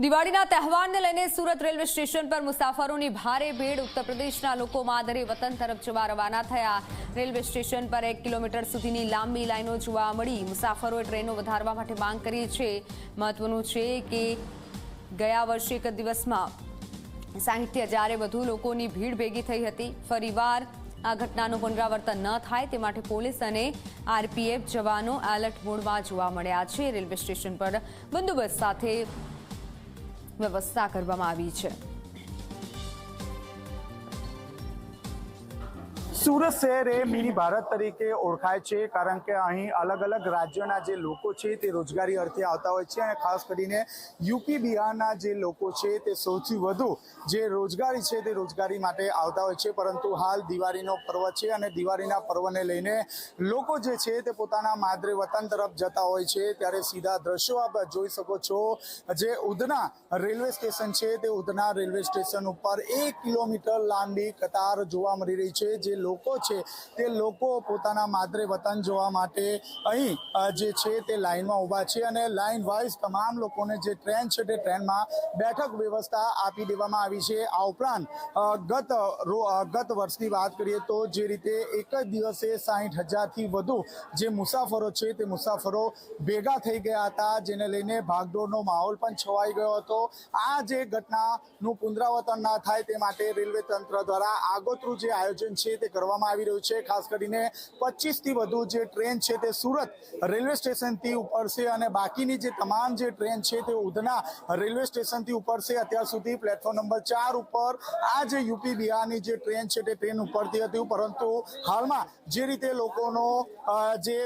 દિવાળીના તહેવારને લઈને સુરત રેલવે સ્ટેશન પર મુસાફરોની ભારે ભીડ. ઉત્તર પ્રદેશના લોકો માદરે વતન તરફ જવા રવાના થયા. રેલવે સ્ટેશન પર એક કિલોમીટર સુધીની લાંબી લાઈનો જોવા મળી. મુસાફરોએ ટ્રેનો વધારવા માટે માંગ કરી છે. મહત્વનું છે કે ગયા વર્ષે એક દિવસમાં સાહીઠ હજારે વધુ લોકોની ભીડ ભેગી થઈ હતી. ફરીવાર આ ઘટનાનું પુનરાવર્તન ન થાય તે માટે પોલીસ અને આરપીએફ જવાનો એલર્ટ મોડમાં જોવા મળ્યા છે. રેલવે સ્ટેશન પર બંદોબસ્ત સાથે વ્યવસ્થા કરવામાં આવી છે. સુરત શહેર એ મિની ભારત તરીકે ઓળખાય છે, કારણ કે અહીં અલગ અલગ રાજ્યોના જે લોકો છે તે રોજગારી અર્થે આવતા હોય છે અને ખાસ કરીને યુપી બિહારના જે લોકો છે તે સૌથી વધુ જે રોજગારી છે તે રોજગારી માટે આવતા હોય છે. પરંતુ હાલ દિવાળીનો પર્વ છે અને દિવાળીના પર્વને લઈને લોકો જે છે તે પોતાના માદરે વતન તરફ જતા હોય છે. ત્યારે સીધા દ્રશ્યો આપ જોઈ શકો છો, જે ઉધના રેલવે સ્ટેશન છે તે ઉધના રેલવે સ્ટેશન ઉપર એક કિલોમીટર લાંબી કતાર જોવા મળી રહી છે, જે લોકો છે તે લોકો પોતાના માદરે વતન જોવા માટે અહીં જે છે તે લાઇનમાં ઊભા છે અને લાઇન વાઇઝ તમામ લોકોને જે ટ્રેન છે તે ટ્રેનમાં બેઠક વ્યવસ્થા આપી દેવામાં આવી છે. આ ઉપરાંત ગત ગત વર્ષની વાત કરીએ તો જે રીતે એક જ દિવસે સાહીઠ હજારથી વધુ જે મુસાફરો છે તે મુસાફરો ભેગા થઈ ગયા હતા, જેને લઈને ભાગદોડનો માહોલ પણ છવાઈ ગયો હતો. આ જે ઘટનાનું પુનરાવર્તન ના થાય તે માટે રેલવે તંત્ર દ્વારા આગોતરું જે આયોજન છે તે કરવામાં આવી રહ્યું છે. ખાસ કરીને પચીસથી વધુ જે ટ્રેન છે તે સુરત રેલવે સ્ટેશનથી ઉપડશે અને બાકીની જે તમામ જે ટ્રેન છે તે ઉધના રેલવે સ્ટેશનથી ઉપડશે અત્યાર સુધી પ્લેટફોર્મ નંબર ચાર ઉપર આ જે યુપી બિહારની જે ટ્રેન છે તે ટ્રેન ઉપડતી હતી. પરંતુ હાલમાં જે રીતે લોકોનો જે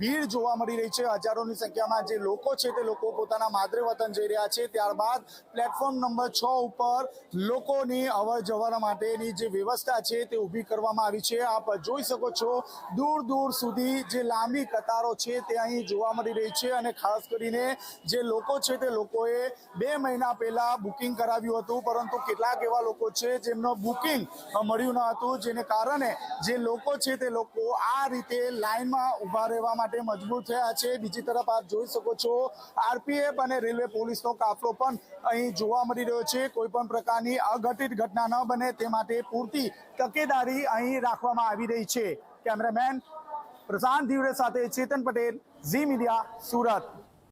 ભીડ જોવા મળી રહી છે, હજારોની સંખ્યામાં જે લોકો છે તે લોકો પોતાના માદરે વતન જઈ રહ્યા છે. ત્યારબાદ પ્લેટફોર્મ નંબર છ ઉપર લોકોની અવર જવર માટેની જે વ્યવસ્થા છે તે ઊભી કરવામાં આવી છે. આપ જોઈ શકો છો, દૂર દૂર સુધી જે લાંબી કતારો છે તે અહીં જોવા મળી રહી છે અને ખાસ કરીને જે લોકો છે તે લોકોએ બે મહિના પહેલા બુકિંગ કરાવ્યું હતું, પરંતુ કેટલાક એવા લોકો છે જેમનો બુકિંગ મળ્યું ન હતું, જેને કારણે જે લોકો છે તે લોકો આ રીતે લાઇનમાં ઊભા રહેવા માટે મજબૂર થયા છે. બીજી તરફ આપ જોઈ શકો છો, આરપીએફ અને રેલવે પોલીસનો કાફલો પણ અહીં જોવા મળી રહ્યો છે. કોઈ પણ પ્રકારની અઘટિત ઘટના ન બને તે માટે પૂરતી તકેદારી અહીં રાખવામાં આવી રહી છે. કેમેરામેન પ્રશાંત ધીવરે સાથે ચેતન પટેલ ઝી મીડિયા સુરત.